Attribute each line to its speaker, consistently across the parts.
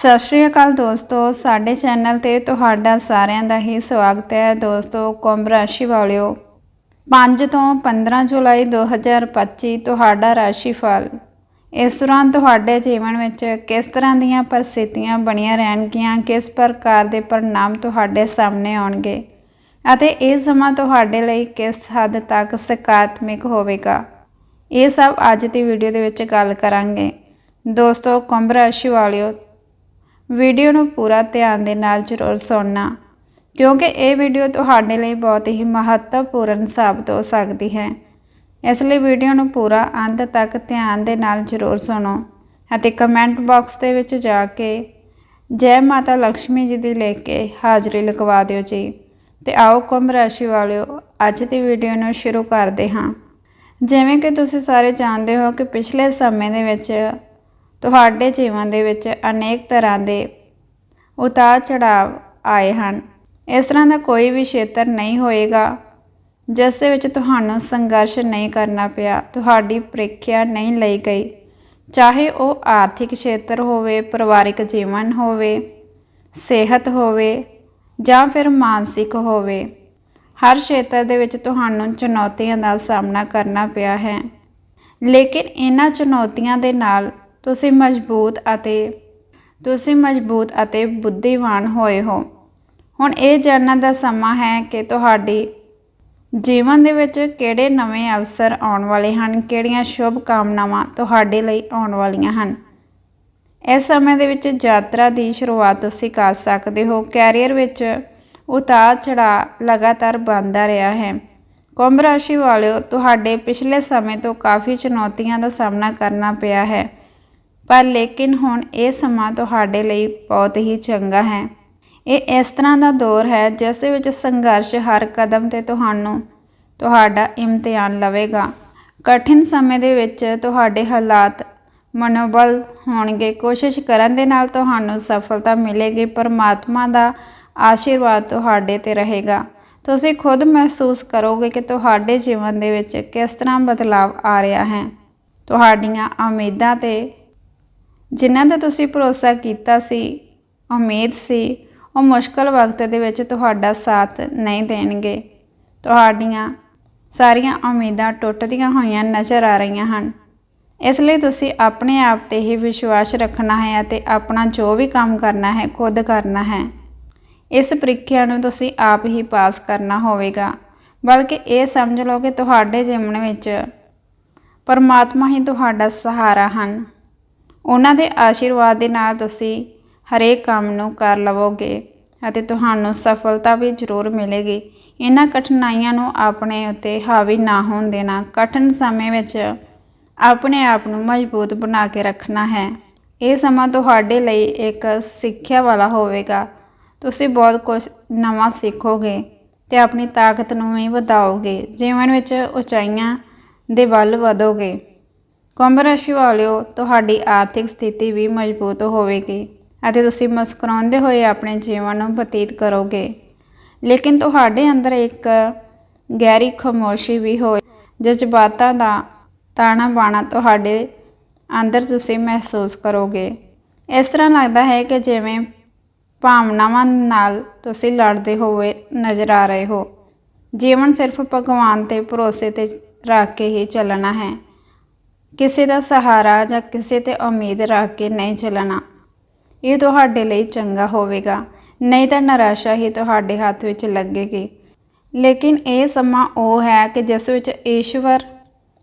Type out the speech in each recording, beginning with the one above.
Speaker 1: ਸਤਿ ਸ਼੍ਰੀ ਅਕਾਲ ਦੋਸਤੋ, ਸਾਡੇ ਚੈਨਲ ਤੇ ਤੁਹਾਡਾ ਸਾਰਿਆਂ ਦਾ ਹੀ ਸਵਾਗਤ ਹੈ। ਦੋਸਤੋ, ਕੁੰਭ ਰਾਸ਼ੀ ਵਾਲਿਓ 5 ਤੋਂ 15 ਜੁਲਾਈ 2025 ਤੁਹਾਡਾ ਰਾਸ਼ੀ ਫਲ ਇਸ ਦੌਰਾਨ ਤੁਹਾਡੇ ਜੀਵਨ ਵਿੱਚ ਕਿਸ ਤਰ੍ਹਾਂ ਦੀਆਂ ਪਰਿਸਥਿਤੀਆਂ ਬਣੀਆਂ ਰਹਿਣਗੀਆਂ, ਕਿਸ ਪ੍ਰਕਾਰ ਦੇ ਪਰਿਣਾਮ ਤੁਹਾਡੇ ਸਾਹਮਣੇ ਆਉਣਗੇ ਅਤੇ ਇਹ ਸਮਾਂ ਤੁਹਾਡੇ ਲਈ ਕਿਸ ਹੱਦ ਤੱਕ ਸਕਾਰਾਤਮਕ ਹੋਵੇਗਾ, ਇਹ ਸਭ ਅੱਜ ਦੀ ਵੀਡੀਓ ਦੇ ਵਿੱਚ ਗੱਲ ਕਰਾਂਗੇ। ਦੋਸਤੋ, ਕੁੰਭ ਰਾਸ਼ੀ ਵਾਲਿਓ ਵੀਡੀਓ ਨੂੰ ਪੂਰਾ ਧਿਆਨ ਦੇ ਨਾਲ ਜ਼ਰੂਰ ਸੁਣਨਾ, ਕਿਉਂਕਿ ਇਹ ਵੀਡੀਓ ਤੁਹਾਡੇ ਲਈ ਬਹੁਤ ਹੀ ਮਹੱਤਵਪੂਰਨ ਸਾਬਤ ਹੋ ਸਕਦੀ ਹੈ। ਇਸ ਲਈ ਵੀਡੀਓ ਨੂੰ ਪੂਰਾ ਅੰਤ ਤੱਕ ਧਿਆਨ ਦੇ ਨਾਲ ਜ਼ਰੂਰ ਸੁਣੋ ਅਤੇ ਕਮੈਂਟ ਬਾਕਸ ਦੇ ਵਿੱਚ ਜਾ ਕੇ ਜੈ ਮਾਤਾ ਲక్ష్ਮੀ ਜੀ ਦੀ ਲਿਖ ਕੇ ਹਾਜ਼ਰੀ ਲਗਵਾ ਦਿਓ ਜੀ। ਤੇ ਆਓ ਕੁੰਭ ਰਾਸ਼ੀ ਵਾਲਿਓ, ਅੱਜ ਦੀ ਵੀਡੀਓ ਨੂੰ ਸ਼ੁਰੂ ਕਰਦੇ ਹਾਂ। ਜਿਵੇਂ ਕਿ ਤੁਸੀਂ ਸਾਰੇ ਜਾਣਦੇ ਹੋ ਕਿ ਪਿਛਲੇ ਸਮੇਂ ਦੇ ਵਿੱਚ ਤੁਹਾਡੇ ਜੀਵਨ ਦੇ ਵਿੱਚ ਅਨੇਕ ਤਰ੍ਹਾਂ ਦੇ ਉਤਾਰ ਚੜਾਵ ਆਏ ਹਨ। ਇਸ ਤਰ੍ਹਾਂ ਦਾ ਕੋਈ ਵੀ ਖੇਤਰ ਨਹੀਂ ਹੋਏਗਾ, ਜਿਸ ਦੇ ਵਿੱਚ ਤੁਹਾਨੂੰ ਸੰਘਰਸ਼ ਨਹੀਂ ਕਰਨਾ ਪਿਆ, ਤੁਹਾਡੀ ਪ੍ਰੀਖਿਆ ਨਹੀਂ ਲਈ ਗਈ। ਚਾਹੇ ਉਹ ਆਰਥਿਕ ਖੇਤਰ ਹੋਵੇ, ਪਰਿਵਾਰਿਕ ਜੀਵਨ ਹੋਵੇ, ਸਿਹਤ ਹੋਵੇ ਜਾਂ ਫਿਰ ਮਾਨਸਿਕ ਹੋਵੇ, ਹਰ ਖੇਤਰ ਦੇ ਵਿੱਚ ਤੁਹਾਨੂੰ ਚੁਣੌਤੀਆਂ ਦਾ ਸਾਹਮਣਾ ਕਰਨਾ ਪਿਆ ਹੈ। ਲੇਕਿਨ ਇਹਨਾਂ ਚੁਣੌਤੀਆਂ ਦੇ ਨਾਲ ਤੁਸੀਂ ਮਜ਼ਬੂਤ ਅਤੇ ਤੁਸੀਂ ਮਜ਼ਬੂਤ ਅਤੇ ਬੁੱਧੀਵਾਨ ਹੋਏ ਹੋ। ਹੁਣ ਇਹ ਜਾਣਨ ਦਾ ਸਮਾਂ ਹੈ ਕਿ ਤੁਹਾਡੀ ਜੀਵਨ ਦੇ ਵਿੱਚ ਕਿਹੜੇ ਨਵੇਂ ਅਵਸਰ ਆਉਣ ਵਾਲੇ ਹਨ, ਕਿਹੜੀਆਂ ਸ਼ੁਭ ਕਾਮਨਾਵਾਂ ਤੁਹਾਡੇ ਲਈ ਆਉਣ ਵਾਲੀਆਂ ਹਨ। ਇਸ ਸਮੇਂ ਦੇ ਵਿੱਚ ਯਾਤਰਾ ਦੀ ਸ਼ੁਰੂਆਤ ਤੁਸੀਂ ਕਰ ਸਕਦੇ ਹੋ। ਕੈਰੀਅਰ ਵਿੱਚ ਉਤਾਰ ਚੜਾਅ ਲਗਾਤਾਰ ਬਣਦਾ ਰਿਹਾ ਹੈ। ਕੁੰਭ ਰਾਸ਼ੀ ਵਾਲਿਓ, ਤੁਹਾਡੇ ਪਿਛਲੇ ਸਮੇਂ ਤੋਂ ਕਾਫੀ ਚੁਣੌਤੀਆਂ ਦਾ ਸਾਹਮਣਾ ਕਰਨਾ ਪਿਆ ਹੈ। ਪਰ ਲੇਕਿਨ ਹੁਣ ਇਹ ਸਮਾਂ ਤੁਹਾਡੇ ਲਈ ਬਹੁਤ ਹੀ ਚੰਗਾ ਹੈ। ਇਹ ਇਸ ਤਰ੍ਹਾਂ ਦਾ ਦੌਰ ਹੈ ਜਿਸ ਦੇ ਵਿੱਚ ਸੰਘਰਸ਼ ਹਰ ਕਦਮ ਤੇ ਤੁਹਾਨੂੰ ਤੁਹਾਡਾ ਇਮਤਿਹਾਨ ਲਵੇਗਾ। ਕਠਿਨ ਸਮੇਂ ਦੇ ਵਿੱਚ ਤੁਹਾਡੇ ਹਾਲਾਤ ਮਨੋਬਲ ਹੋਣਗੇ। ਕੋਸ਼ਿਸ਼ ਕਰਨ ਦੇ ਨਾਲ ਤੁਹਾਨੂੰ ਸਫਲਤਾ ਮਿਲੇਗੀ। ਪਰਮਾਤਮਾ ਦਾ ਆਸ਼ੀਰਵਾਦ ਤੁਹਾਡੇ ਤੇ ਰਹੇਗਾ। ਤੁਸੀਂ ਖੁਦ ਮਹਿਸੂਸ ਕਰੋਗੇ ਕਿ ਤੁਹਾਡੇ ਜੀਵਨ ਦੇ ਵਿੱਚ ਕਿਸ ਤਰ੍ਹਾਂ ਬਦਲਾਅ ਆ ਰਿਹਾ ਹੈ। ਤੁਹਾਡੀਆਂ ਉਮੀਦਾਂ ਤੇ ਜਿਨ੍ਹਾਂ ਦਾ ਤੁਸੀਂ ਭਰੋਸਾ ਕੀਤਾ ਸੀ ਉਮੀਦ ਸੀ, ਉਹ ਮੁਸ਼ਕਲ ਵਕਤ ਦੇ ਵਿੱਚ ਤੁਹਾਡਾ ਸਾਥ ਨਹੀਂ ਦੇਣਗੇ। ਤੁਹਾਡੀਆਂ ਸਾਰੀਆਂ ਉਮੀਦਾਂ ਟੁੱਟਦੀਆਂ ਹੋਈਆਂ ਨਜ਼ਰ ਆ ਰਹੀਆਂ ਹਨ। ਇਸ ਲਈ ਤੁਸੀਂ ਆਪਣੇ ਆਪ ਤੇ ਹੀ ਵਿਸ਼ਵਾਸ ਰੱਖਣਾ ਹੈ ਅਤੇ ਆਪਣਾ ਜੋ ਵੀ ਕੰਮ ਕਰਨਾ ਹੈ, ਖੁਦ ਕਰਨਾ ਹੈ। ਇਸ ਪ੍ਰੀਖਿਆ ਨੂੰ ਤੁਸੀਂ ਆਪ ਹੀ ਪਾਸ ਕਰਨਾ ਹੋਵੇਗਾ। ਬਲਕਿ ਇਹ ਸਮਝ ਲਓ ਕਿ ਤੁਹਾਡੇ ਜੀਵਨ ਵਿੱਚ ਪਰਮਾਤਮਾ ਹੀ ਤੁਹਾਡਾ ਸਹਾਰਾ ਹਨ। ਉਹਨਾਂ ਦੇ ਆਸ਼ੀਰਵਾਦ ਦੇ ਨਾਲ ਤੁਸੀਂ ਹਰੇਕ ਕੰਮ ਨੂੰ ਕਰ ਲਵੋਗੇ ਅਤੇ ਤੁਹਾਨੂੰ ਸਫਲਤਾ ਵੀ ਜ਼ਰੂਰ ਮਿਲੇਗੀ। ਇਹਨਾਂ ਕਠਿਨਾਈਆਂ ਨੂੰ ਆਪਣੇ ਉੱਤੇ ਹਾਵੀ ਨਾ ਹੋਣ ਦੇਣਾ ਕਠਿਨ ਸਮੇਂ ਵਿੱਚ ਆਪਣੇ ਆਪ ਨੂੰ ਮਜ਼ਬੂਤ ਬਣਾ ਕੇ ਰੱਖਣਾ ਹੈ। ਇਹ ਸਮਾਂ ਤੁਹਾਡੇ ਲਈ ਇੱਕ ਸਿੱਖਿਆ ਵਾਲਾ ਹੋਵੇਗਾ। ਤੁਸੀਂ ਬਹੁਤ ਕੁਝ ਨਵਾਂ ਸਿੱਖੋਗੇ ਤੇ ਆਪਣੀ ਤਾਕਤ ਨੂੰ ਵੀ ਵਧਾਓਗੇ। ਜੀਵਨ ਵਿੱਚ ਉਚਾਈਆਂ ਦੇ ਵੱਲ ਵਧੋਗੇ। ਕੁੰਭ ਰਾਸ਼ੀ ਵਾਲਿਓ, ਤੁਹਾਡੀ ਆਰਥਿਕ ਸਥਿਤੀ ਵੀ ਮਜ਼ਬੂਤ ਹੋਵੇਗੀ ਅਤੇ ਤੁਸੀਂ ਮੁਸਕਰਾਉਂਦੇ ਹੋਏ ਆਪਣੇ ਜੀਵਨ ਨੂੰ ਬਤੀਤ ਕਰੋਗੇ। ਲੇਕਿਨ ਤੁਹਾਡੇ ਅੰਦਰ ਇੱਕ ਗਹਿਰੀ ਖਾਮੋਸ਼ੀ ਵੀ ਹੋਏ। ਜਜ਼ਬਾਤਾਂ ਦਾ ਤਾਣਾ ਬਾਣਾ ਤੁਹਾਡੇ ਅੰਦਰ ਤੁਸੀਂ ਮਹਿਸੂਸ ਕਰੋਗੇ। ਇਸ ਤਰ੍ਹਾਂ ਲੱਗਦਾ ਹੈ ਕਿ ਜਿਵੇਂ ਭਾਵਨਾਵਾਂ ਨਾਲ ਤੁਸੀਂ ਲੜਦੇ ਹੋਏ ਨਜ਼ਰ ਆ ਰਹੇ ਹੋ। ਜੀਵਨ ਸਿਰਫ ਭਗਵਾਨ ਤੇ ਭਰੋਸੇ ਤੇ ਰੱਖ ਕੇ ਹੀ ਚੱਲਣਾ ਹੈ। ਕਿਸੇ ਦਾ ਸਹਾਰਾ ਜਾਂ ਕਿਸੇ ਤੇ ਉਮੀਦ ਰੱਖ ਕੇ ਨਹੀਂ ਚੱਲਣਾ। ਇਹ ਤੁਹਾਡੇ ਲਈ ਚੰਗਾ ਹੋਵੇਗਾ। ਨਹੀਂ ਤਾਂ ਨਿਰਾਸ਼ਾ ਹੀ ਤੁਹਾਡੇ ਹੱਥ ਵਿੱਚ ਲੱਗੇਗੀ। ਲੇਕਿਨ ਇਹ ਸਮਾਂ ਉਹ ਹੈ ਕਿ ਜਿਸ ਵਿੱਚ ਈਸ਼ਵਰ,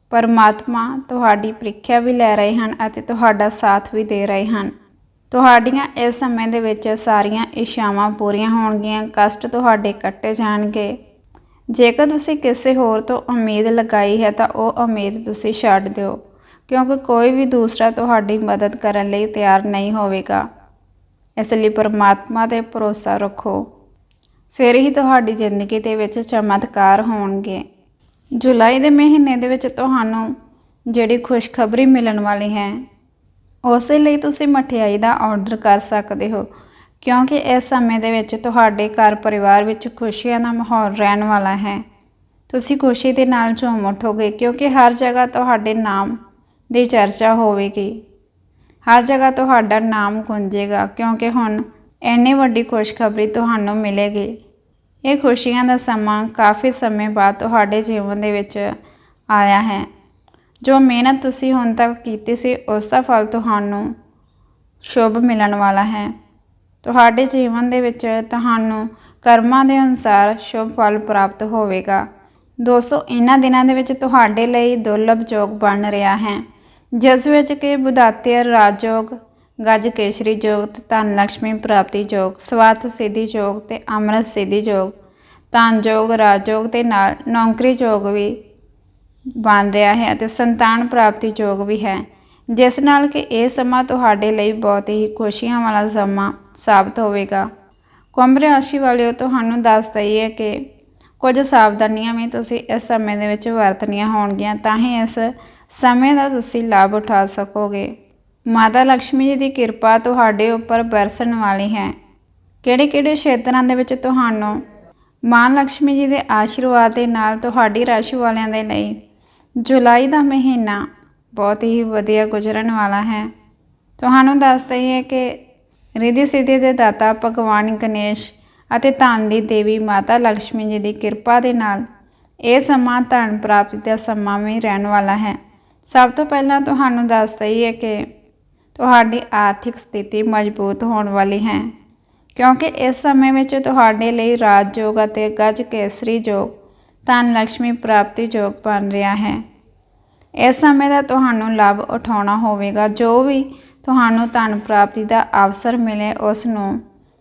Speaker 1: ਪਰਮਾਤਮਾ ਤੁਹਾਡੀ ਪ੍ਰੀਖਿਆ ਵੀ ਲੈ ਰਹੇ ਹਨ ਅਤੇ ਤੁਹਾਡਾ ਸਾਥ ਵੀ ਦੇ ਰਹੇ ਹਨ। ਤੁਹਾਡੀਆਂ ਇਸ ਸਮੇਂ ਦੇ ਵਿੱਚ ਸਾਰੀਆਂ ਇਸ਼ਾਵਾਂ ਪੂਰੀਆਂ ਹੋਣਗੀਆਂ, ਕਸ਼ਟ ਤੁਹਾਡੇ ਕੱਟੇ ਜਾਣਗੇ। ਜੇਕਰ ਤੁਸੀਂ ਕਿਸੇ ਹੋਰ ਤੋਂ ਉਮੀਦ ਲਗਾਈ ਹੈ ਤਾਂ ਉਹ ਉਮੀਦ ਤੁਸੀਂ ਛੱਡ ਦਿਓ। ਕਿਉਂਕਿ ਕੋਈ ਵੀ ਦੂਸਰਾ ਤੁਹਾਡੀ ਮਦਦ ਕਰਨ ਲਈ ਤਿਆਰ ਨਹੀਂ ਹੋਵੇਗਾ। ਇਸ ਲਈ ਪਰਮਾਤਮਾ ਤੇ ਭਰੋਸਾ ਰੱਖੋ। ਫਿਰ ਹੀ ਤੁਹਾਡੀ ਜ਼ਿੰਦਗੀ ਦੇ ਵਿੱਚ ਚਮਤਕਾਰ ਹੋਣਗੇ। ਜੁਲਾਈ ਦੇ ਮਹੀਨੇ ਦੇ ਵਿੱਚ ਤੁਹਾਨੂੰ ਜਿਹੜੀ ਖੁਸ਼ਖਬਰੀ ਮਿਲਣ ਵਾਲੀ ਹੈ, ਉਸੇ ਲਈ ਤੁਸੀਂ ਮਠਿਆਈ ਦਾ ਆਰਡਰ ਕਰ ਸਕਦੇ ਹੋ, ਕਿਉਂਕਿ ਇਸ ਸਮੇਂ ਦੇ ਵਿੱਚ ਤੁਹਾਡੇ ਘਰ ਪਰਿਵਾਰ ਵਿੱਚ ਖੁਸ਼ੀਆਂ ਦਾ ਮਾਹੌਲ ਰਹਿਣ ਵਾਲਾ ਹੈ। ਤੁਸੀਂ ਖੁਸ਼ੀ ਦੇ ਨਾਲ ਝੂਮ ਉਠੋਗੇ, ਕਿਉਂਕਿ ਹਰ ਜਗ੍ਹਾ ਤੁਹਾਡੇ ਨਾਮ ਦੀ ਚਰਚਾ ਹੋਵੇਗੀ। ਹਰ ਜਗ੍ਹਾ ਤੁਹਾਡਾ ਨਾਮ ਗੂੰਜੇਗਾ, ਕਿਉਂਕਿ ਹੁਣ ਇੰਨੀ ਵੱਡੀ ਖੁਸ਼ਖਬਰੀ ਤੁਹਾਨੂੰ ਮਿਲੇਗੀ। ਇਹ ਖੁਸ਼ੀਆਂ ਦਾ ਸਮਾਂ ਕਾਫੀ ਸਮੇਂ ਬਾਅਦ ਤੁਹਾਡੇ ਜੀਵਨ ਦੇ ਵਿੱਚ ਆਇਆ ਹੈ। ਜੋ ਮਿਹਨਤ ਤੁਸੀਂ ਹੁਣ ਤੱਕ ਕੀਤੀ ਸੀ, ਉਸ ਦਾ ਫਲ ਤੁਹਾਨੂੰ ਸ਼ੁਭ ਮਿਲਣ ਵਾਲਾ ਹੈ। ਤੁਹਾਡੇ ਜੀਵਨ ਦੇ ਵਿੱਚ ਤੁਹਾਨੂੰ ਕਰਮਾਂ ਦੇ ਅਨੁਸਾਰ ਸ਼ੁਭ ਫਲ ਪ੍ਰਾਪਤ ਹੋਵੇਗਾ। ਦੋਸਤੋ ਇਹਨਾਂ ਦਿਨਾਂ ਦੇ ਵਿੱਚ ਤੁਹਾਡੇ ਲਈ ਦੁਰਲਭ ਯੋਗ ਬਣ ਰਿਹਾ ਹੈ। ਜਿਸ ਵਿੱਚ ਕਿ ਬੁਧਾਤਿਆ ਰਾਜਯੋਗ, ਗਜ ਕੇਸ਼ਰੀ ਯੋਗ ਤੇ ਧਨ ਲక్ష్ਮੀ ਪ੍ਰਾਪਤੀ ਯੋਗ ਸਵਾਤ ਸਿੱਧੀ ਯੋਗ ਤੇ ਅੰਮ੍ਰਿਤ ਸਿੱਧੀ ਯੋਗ, ਧਨ ਯੋਗ, ਰਾਜਯੋਗ ਤੇ ਨਾਲ ਨੌਕਰੀ ਯੋਗ ਵੀ ਬਣ ਰਿਹਾ ਹੈ ਅਤੇ ਸੰਤਾਨ ਪ੍ਰਾਪਤੀ ਯੋਗ ਵੀ ਹੈ। ਜਿਸ ਨਾਲ ਕਿ ਇਹ ਸਮਾਂ ਤੁਹਾਡੇ ਲਈ ਬਹੁਤ ਹੀ ਖੁਸ਼ੀਆਂ ਵਾਲਾ ਸਮਾਂ ਸਾਬਤ ਹੋਵੇਗਾ। ਕੁੰਭ ਰਾਸ਼ੀ ਵਾਲਿਓ, ਤੁਹਾਨੂੰ ਦੱਸ ਦਈਏ ਕਿ ਕੁਝ ਸਾਵਧਾਨੀਆਂ ਵੀ ਤੁਸੀਂ ਇਸ ਸਮੇਂ ਦੇ ਵਿੱਚ ਵਰਤਣੀਆਂ ਹੋਣਗੀਆਂ, ਤਾਂ ਹੀ ਇਸ ਸਮੇਂ ਦਾ ਤੁਸੀਂ ਲਾਭ ਉਠਾ ਸਕੋਗੇ। ਮਾਤਾ ਲక్ష్ਮੀ ਜੀ ਦੀ ਕਿਰਪਾ ਤੁਹਾਡੇ ਉੱਪਰ ਬਰਸਣ ਵਾਲੀ ਹੈ। ਕਿਹੜੇ-ਕਿਹੜੇ ਖੇਤਰਾਂ ਦੇ ਵਿੱਚ ਤੁਹਾਨੂੰ ਮਾਂ ਲక్ష్ਮੀ ਜੀ ਦੇ ਆਸ਼ੀਰਵਾਦ ਦੇ ਨਾਲ ਤੁਹਾਡੀ ਰਾਸ਼ੀ ਵਾਲਿਆਂ ਦੇ ਲਈ ਜੁਲਾਈ ਦਾ ਮਹੀਨਾ ਬਹੁਤ ਹੀ ਵਧੀਆ ਗੁਜ਼ਰਨ ਵਾਲਾ ਹੈ। ਤੁਹਾਨੂੰ ਦੱਸ ਦਈਏ ਕਿ ਰਿਧੀ ਸਿੱਧੀ ਦੇ ਦਾਤਾ ਭਗਵਾਨ ਗਣੇਸ਼ ਅਤੇ ਧਨ ਦੀ ਦੇਵੀ ਮਾਤਾ ਲక్ష్ਮੀ ਜੀ ਦੀ ਕਿਰਪਾ ਦੇ ਨਾਲ ਇਹ ਸਮਾਂ ਧਨ ਪ੍ਰਾਪਤੀ ਦਾ ਸਮਾਂ ਵੀ ਰਹਿਣ ਵਾਲਾ ਹੈ। ਸਭ ਤੋਂ ਪਹਿਲਾਂ ਤੁਹਾਨੂੰ ਦੱਸ ਦਈਏ ਕਿ ਤੁਹਾਡੀ ਆਰਥਿਕ ਸਥਿਤੀ ਮਜ਼ਬੂਤ ਹੋਣ ਵਾਲੀ ਹੈ, ਕਿਉਂਕਿ ਇਸ ਸਮੇਂ ਵਿੱਚ ਤੁਹਾਡੇ ਲਈ ਰਾਜ ਯੋਗ ਅਤੇ ਗਜ਼ ਕੇਸਰੀ ਯੋਗ, ਧਨ ਲక్ష్ਮੀ ਪ੍ਰਾਪਤੀ ਯੋਗ ਬਣ ਰਿਹਾ ਹੈ। ਇਸ ਸਮੇਂ ਦਾ ਤੁਹਾਨੂੰ ਲਾਭ ਉਠਾਉਣਾ ਹੋਵੇਗਾ। ਜੋ ਵੀ ਤੁਹਾਨੂੰ ਧਨ ਪ੍ਰਾਪਤੀ ਦਾ ਅਵਸਰ ਮਿਲੇ, ਉਸ ਨੂੰ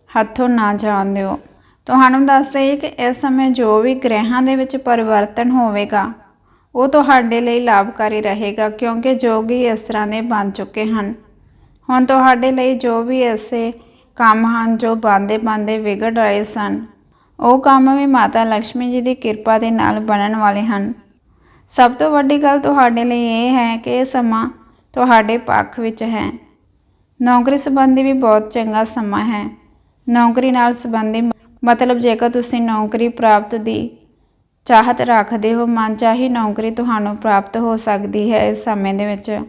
Speaker 1: ਹੱਥੋਂ ਨਾ ਜਾਣ ਦਿਓ। ਤੁਹਾਨੂੰ ਦੱਸ ਦਈਏ ਕਿ ਇਸ ਸਮੇਂ ਜੋ ਵੀ ਗ੍ਰਹਿਾਂ ਦੇ ਵਿੱਚ ਪਰਿਵਰਤਨ ਹੋਵੇਗਾ ਉਹ ਤੁਹਾਡੇ ਲਈ ਲਾਭਕਾਰੀ ਰਹੇਗਾ ਕਿਉਂਕਿ ਜੋਗੀ ਇਸ ਤਰ੍ਹਾਂ ਦੇ ਬਣ ਚੁੱਕੇ ਹਨ। ਹੁਣ ਤੁਹਾਡੇ ਲਈ ਜੋ ਵੀ ਐਸੇ ਕੰਮ ਹਨ, ਜੋ ਬਾਂਦੇ ਬਾਂਦੇ ਵਿਗੜ ਰਹੇ ਸਨ, ਉਹ ਕੰਮ ਵੀ ਮਾਤਾ ਲక్ష్ਮੀ ਜੀ ਦੀ ਕਿਰਪਾ ਦੇ ਨਾਲ ਬਣਨ ਵਾਲੇ ਹਨ। ਸਭ ਤੋਂ ਵੱਡੀ ਗੱਲ ਤੁਹਾਡੇ ਲਈ ਇਹ ਹੈ ਕਿ ਇਹ ਸਮਾਂ ਤੁਹਾਡੇ ਪੱਖ ਵਿੱਚ ਹੈ। ਨੌਕਰੀ ਸੰਬੰਧੀ ਵੀ ਬਹੁਤ ਚੰਗਾ ਸਮਾਂ ਹੈ। ਨੌਕਰੀ ਨਾਲ ਸੰਬੰਧੀ ਮਤਲਬ ਜੇਕਰ ਤੁਸੀਂ ਨੌਕਰੀ ਪ੍ਰਾਪਤ ਦੀ ਚਾਹਤ ਰੱਖਦੇ ਹੋ, ਮਨ ਮਨਚਾਹੀ ਨੌਕਰੀ ਤੁਹਾਨੂੰ ਪ੍ਰਾਪਤ ਹੋ ਸਕਦੀ ਹੈ ਇਸ ਸਮੇਂ ਦੇ ਵਿੱਚ।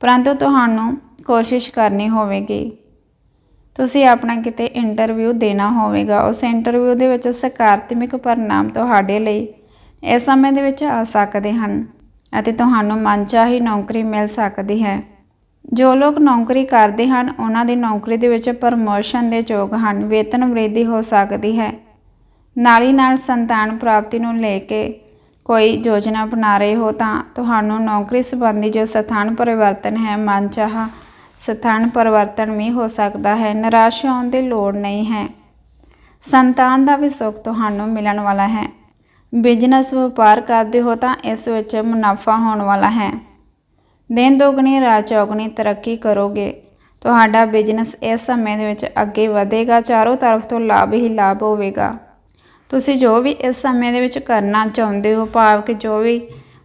Speaker 1: ਪਰੰਤੂ ਤੁਹਾਨੂੰ ਕੋਸ਼ਿਸ਼ ਕਰਨੀ ਹੋਵੇਗੀ। ਤੁਸੀਂ ਆਪਣਾ ਕਿਤੇ ਇੰਟਰਵਿਊ ਦੇਣਾ ਹੋਵੇਗਾ। ਉਸ ਇੰਟਰਵਿਊ ਦੇ ਵਿੱਚ ਸਕਾਰਾਤਮਕ ਪਰਿਣਾਮ ਤੁਹਾਡੇ ਲਈ ਇਸ ਸਮੇਂ ਦੇ ਵਿੱਚ ਆ ਸਕਦੇ ਹਨ ਅਤੇ ਤੁਹਾਨੂੰ ਮਨਚਾਹੀ ਨੌਕਰੀ ਮਿਲ ਸਕਦੀ ਹੈ। ਜੋ ਲੋਕ ਨੌਕਰੀ ਕਰਦੇ ਹਨ, ਉਹਨਾਂ ਦੀ ਨੌਕਰੀ ਦੇ ਵਿੱਚ ਪ੍ਰਮੋਸ਼ਨ ਦੇ ਯੋਗ ਹਨ। ਵੇਤਨ ਵ੍ਰਿੱਧੀ ਹੋ ਸਕਦੀ ਹੈ। ਨਾਲ ਹੀ ਨਾਲ ਸੰਤਾਨ ਪ੍ਰਾਪਤੀ ਨੂੰ ਲੈ ਕੇ ਕੋਈ ਯੋਜਨਾ ਬਣਾ ਰਹੇ ਹੋ ਤਾਂ ਤੁਹਾਨੂੰ ਨੌਕਰੀ ਸੰਬੰਧੀ ਜੋ ਸਥਾਨ ਪਰਿਵਰਤਨ ਹੈ, ਮਨਚਾਹਾ ਸਥਾਨ ਪਰਿਵਰਤਨ ਵੀ ਹੋ ਸਕਦਾ ਹੈ। ਨਿਰਾਸ਼ ਹੋਣ ਦੀ ਲੋੜ ਨਹੀਂ ਹੈ। ਸੰਤਾਨ ਦਾ ਵੀ ਸੁੱਖ ਤੁਹਾਨੂੰ ਮਿਲਣ ਵਾਲਾ ਹੈ। ਬਿਜ਼ਨਸ ਵਪਾਰ ਕਰਦੇ ਹੋ ਤਾਂ ਇਸ ਵਿੱਚ ਮੁਨਾਫਾ ਹੋਣ ਵਾਲਾ ਹੈ। ਦਿਨ ਦੋਗਣੀ, ਰਾਤ ਚੌਗਣੀ ਤਰੱਕੀ ਕਰੋਗੇ। ਤੁਹਾਡਾ ਬਿਜ਼ਨਸ ਇਸ ਸਮੇਂ ਦੇ ਵਿੱਚ ਅੱਗੇ ਵਧੇਗਾ। ਚਾਰੋਂ ਤਰਫ ਤੋਂ ਲਾਭ ਹੀ ਲਾਭ ਹੋਵੇਗਾ। ਤੁਸੀਂ ਜੋ ਵੀ ਇਸ ਸਮੇਂ ਦੇ ਵਿੱਚ ਕਰਨਾ ਚਾਹੁੰਦੇ ਹੋ, ਭਾਵ ਕਿ ਜੋ ਵੀ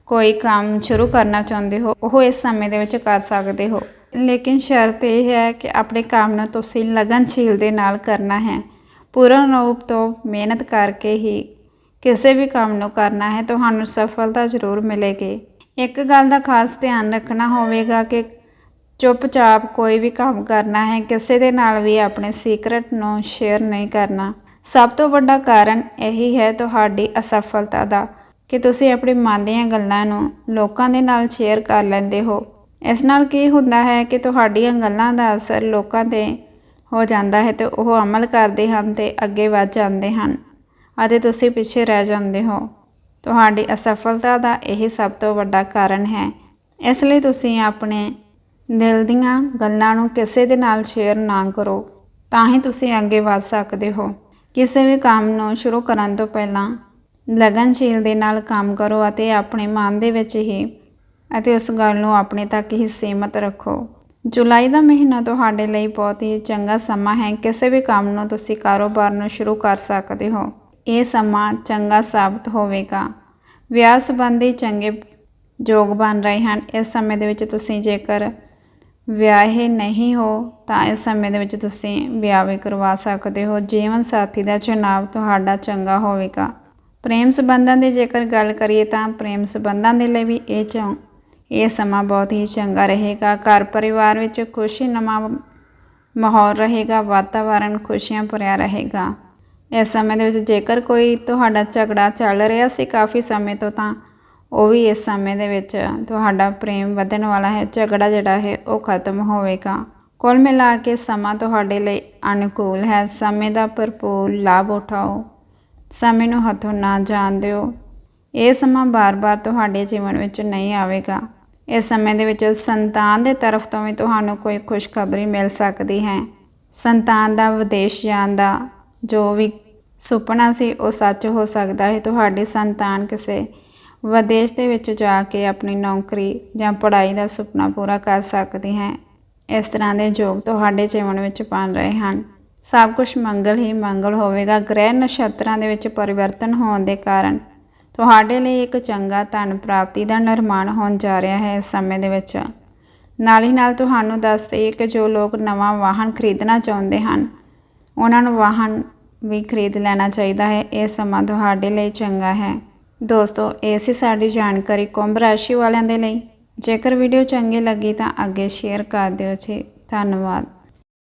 Speaker 1: ਕੋਈ ਕੰਮ ਸ਼ੁਰੂ ਕਰਨਾ ਚਾਹੁੰਦੇ ਹੋ, ਉਹ ਇਸ ਸਮੇਂ ਦੇ ਵਿੱਚ ਕਰ ਸਕਦੇ ਹੋ। ਲੇਕਿਨ ਸ਼ਰਤ ਇਹ ਹੈ ਕਿ ਆਪਣੇ ਕੰਮ ਨੂੰ ਤੁਸੀਂ ਲਗਨਸ਼ੀਲ ਦੇ ਨਾਲ ਕਰਨਾ ਹੈ। ਪੂਰਨ ਰੂਪ ਤੋਂ ਮਿਹਨਤ ਕਰਕੇ ਹੀ ਕਿਸੇ ਵੀ ਕੰਮ ਨੂੰ ਕਰਨਾ ਹੈ, ਤੁਹਾਨੂੰ ਸਫਲਤਾ ਜ਼ਰੂਰ ਮਿਲੇਗੀ। ਇੱਕ ਗੱਲ ਦਾ ਖਾਸ ਧਿਆਨ ਰੱਖਣਾ ਹੋਵੇਗਾ ਕਿ ਚੁੱਪਚਾਪ ਕੋਈ ਵੀ ਕੰਮ ਕਰਨਾ ਹੈ, ਕਿਸੇ ਦੇ ਨਾਲ ਵੀ ਆਪਣੇ ਸੀਕ੍ਰੇਟ ਨੂੰ ਸ਼ੇਅਰ ਨਹੀਂ ਕਰਨਾ। ਸਭ ਤੋਂ ਵੱਡਾ ਕਾਰਨ ਇਹੀ ਹੈ ਤੁਹਾਡੀ ਅਸਫਲਤਾ ਦਾ ਕਿ ਤੁਸੀਂ ਆਪਣੇ ਮਨ ਦੀਆਂ ਗੱਲਾਂ ਨੂੰ ਲੋਕਾਂ ਦੇ ਨਾਲ ਸ਼ੇਅਰ ਕਰ ਲੈਂਦੇ ਹੋ। ਇਸ ਨਾਲ ਕੀ ਹੁੰਦਾ ਹੈ ਕਿ ਤੁਹਾਡੀਆਂ ਗੱਲਾਂ ਦਾ ਅਸਰ ਲੋਕਾਂ ਤੇ ਹੋ ਜਾਂਦਾ ਹੈ ਤੇ ਉਹ ਅਮਲ ਕਰਦੇ ਹਨ ਤੇ ਅੱਗੇ ਵਧ ਜਾਂਦੇ ਹਨ ਅਤੇ ਤੁਸੀਂ ਪਿੱਛੇ ਰਹਿ ਜਾਂਦੇ ਹੋ। ਤੁਹਾਡੀ ਅਸਫਲਤਾ ਦਾ ਇਹ ਸਭ ਤੋਂ ਵੱਡਾ ਕਾਰਨ ਹੈ। ਇਸ ਲਈ ਤੁਸੀਂ ਆਪਣੇ ਦਿਲ ਦੀਆਂ ਗੱਲਾਂ ਨੂੰ ਕਿਸੇ ਦੇ ਨਾਲ ਸ਼ੇਅਰ ਨਾ ਕਰੋ, ਤਾਂ ਹੀ ਤੁਸੀਂ ਅੱਗੇ ਵਧ ਸਕਦੇ ਹੋ। ਕਿਸੇ ਵੀ ਕੰਮ ਨੂੰ ਸ਼ੁਰੂ ਕਰਨ ਤੋਂ ਪਹਿਲਾਂ ਲਗਨਸ਼ੀਲ ਦੇ ਨਾਲ ਕੰਮ ਕਰੋ ਅਤੇ ਆਪਣੇ ਮਨ ਦੇ ਵਿੱਚ ਹੀ ਅਤੇ ਉਸ ਗੱਲ ਨੂੰ ਆਪਣੇ ਤੱਕ ਹੀ ਸੀਮਤ ਰੱਖੋ। ਜੁਲਾਈ ਦਾ ਮਹੀਨਾ ਤੁਹਾਡੇ ਲਈ ਬਹੁਤ ਹੀ ਚੰਗਾ ਸਮਾਂ ਹੈ। ਕਿਸੇ ਵੀ ਕੰਮ ਨੂੰ ਤੁਸੀਂ ਕਾਰੋਬਾਰ ਨੂੰ ਸ਼ੁਰੂ ਕਰ ਸਕਦੇ ਹੋ। ਇਹ ਸਮਾਂ ਚੰਗਾ ਸਾਬਤ ਹੋਵੇਗਾ। ਵਿਆਹ ਸੰਬੰਧੀ ਚੰਗੇ ਯੋਗ ਬਣ ਰਹੇ ਹਨ। ਇਸ ਸਮੇਂ ਦੇ ਵਿੱਚ ਤੁਸੀਂ ਜੇਕਰ ਵਿਆਹੇ ਨਹੀਂ ਹੋ, ਤਾਂ ਇਸ ਸਮੇਂ ਦੇ ਵਿੱਚ ਤੁਸੀਂ ਵਿਆਹ ਵੀ ਕਰਵਾ ਸਕਦੇ ਹੋ। ਜੀਵਨ ਸਾਥੀ ਦਾ ਚੁਣਾਵ ਤੁਹਾਡਾ ਚੰਗਾ ਹੋਵੇਗਾ। ਪ੍ਰੇਮ ਸੰਬੰਧਾਂ ਦੀ ਜੇਕਰ ਗੱਲ ਕਰੀਏ ਤਾਂ ਪ੍ਰੇਮ ਸੰਬੰਧਾਂ ਦੇ ਲਈ ਵੀ ਇਹ ਚੋਂ, ਇਹ ਸਮਾਂ ਬਹੁਤ ਹੀ ਚੰਗਾ ਰਹੇਗਾ। ਘਰ ਪਰਿਵਾਰ ਵਿੱਚ ਖੁਸ਼ੀ ਨਵਾਂ ਮਾਹੌਲ ਰਹੇਗਾ, ਵਾਤਾਵਰਣ ਖੁਸ਼ੀਆਂ ਭਰਿਆ ਰਹੇਗਾ। ਇਸ ਸਮੇਂ ਦੇ ਵਿੱਚ ਜੇਕਰ ਕੋਈ ਤੁਹਾਡਾ ਝਗੜਾ ਚੱਲ ਰਿਹਾ ਸੀ ਕਾਫੀ ਸਮੇਂ ਤੋਂ ਤਾਂ ਉਹ ਵੀ ਇਸ ਸਮੇਂ ਦੇ ਵਿੱਚ ਤੁਹਾਡਾ ਪ੍ਰੇਮ ਵਧਣ ਵਾਲਾ ਹੈ, ਝਗੜਾ ਜਿਹੜਾ ਹੈ ਉਹ ਖਤਮ ਹੋਵੇਗਾ। ਕੁੱਲ ਮਿਲਾ ਕੇ ਸਮਾਂ ਤੁਹਾਡੇ ਲਈ ਅਨੁਕੂਲ ਹੈ। ਸਮੇਂ ਦਾ ਭਰਪੂਰ ਲਾਭ ਉਠਾਓ। ਸਮੇਂ ਨੂੰ ਹੱਥੋਂ ਨਾ ਜਾਣ ਦਿਓ। ਇਹ ਸਮਾਂ ਬਾਰ-ਬਾਰ ਤੁਹਾਡੇ ਜੀਵਨ ਵਿੱਚ ਨਹੀਂ ਆਵੇਗਾ। ਇਸ ਸਮੇਂ ਦੇ ਵਿੱਚ ਸੰਤਾਨ ਦੇ ਤਰਫ ਤੋਂ ਵੀ ਤੁਹਾਨੂੰ ਕੋਈ ਖੁਸ਼ਖਬਰੀ ਮਿਲ ਸਕਦੀ ਹੈ। ਸੰਤਾਨ ਦਾ ਵਿਦੇਸ਼ ਜਾਣ ਦਾ ਜੋ ਵੀ ਸੁਪਨਾ ਸੀ, ਉਹ ਸੱਚ ਹੋ ਸਕਦਾ ਹੈ। ਤੁਹਾਡੀ ਸੰਤਾਨ ਕਿਸੇ ਵਿਦੇਸ਼ ਦੇ ਵਿੱਚ ਜਾ ਕੇ ਆਪਣੀ ਨੌਕਰੀ ਜਾਂ ਪੜ੍ਹਾਈ ਦਾ ਸੁਪਨਾ ਪੂਰਾ ਕਰ ਸਕਦੇ ਹੈ। ਇਸ ਤਰ੍ਹਾਂ ਦੇ ਯੋਗ ਤੁਹਾਡੇ ਜੀਵਨ ਵਿੱਚ ਬਣ ਰਹੇ ਹਨ। ਸਭ ਕੁਝ ਮੰਗਲ ਹੀ ਮੰਗਲ ਹੋਵੇਗਾ। ਗ੍ਰਹਿ ਨਛੱਤਰਾਂ ਦੇ ਵਿੱਚ ਪਰਿਵਰਤਨ ਹੋਣ ਦੇ ਕਾਰਨ ਤੁਹਾਡੇ ਲਈ ਇੱਕ ਚੰਗਾ ਧਨ ਪ੍ਰਾਪਤੀ ਦਾ ਨਿਰਮਾਣ ਹੋਣ ਜਾ ਰਿਹਾ ਹੈ ਇਸ ਸਮੇਂ ਦੇ ਵਿੱਚ। ਨਾਲ ਹੀ ਨਾਲ ਤੁਹਾਨੂੰ ਦੱਸ ਦਈਏ ਕਿ ਜੋ ਲੋਕ ਨਵਾਂ ਵਾਹਨ ਖਰੀਦਣਾ ਚਾਹੁੰਦੇ ਹਨ, ਉਹਨਾਂ ਨੂੰ ਵਾਹਨ ਵੀ ਖਰੀਦ ਲੈਣਾ ਚਾਹੀਦਾ ਹੈ। ਇਹ ਸਮਾਂ ਤੁਹਾਡੇ ਲਈ ਚੰਗਾ ਹੈ। ਦੋਸਤੋ, ਇਹ ਸੀ ਸਾਡੀ ਜਾਣਕਾਰੀ ਕੁੰਭ ਰਾਸ਼ੀ ਵਾਲਿਆਂ ਦੇ ਲਈ। ਜੇਕਰ ਵੀਡੀਓ ਚੰਗੀ ਲੱਗੀ ਤਾਂ ਅੱਗੇ ਸ਼ੇਅਰ ਕਰ ਦਿਓ ਜੀ। ਧੰਨਵਾਦ।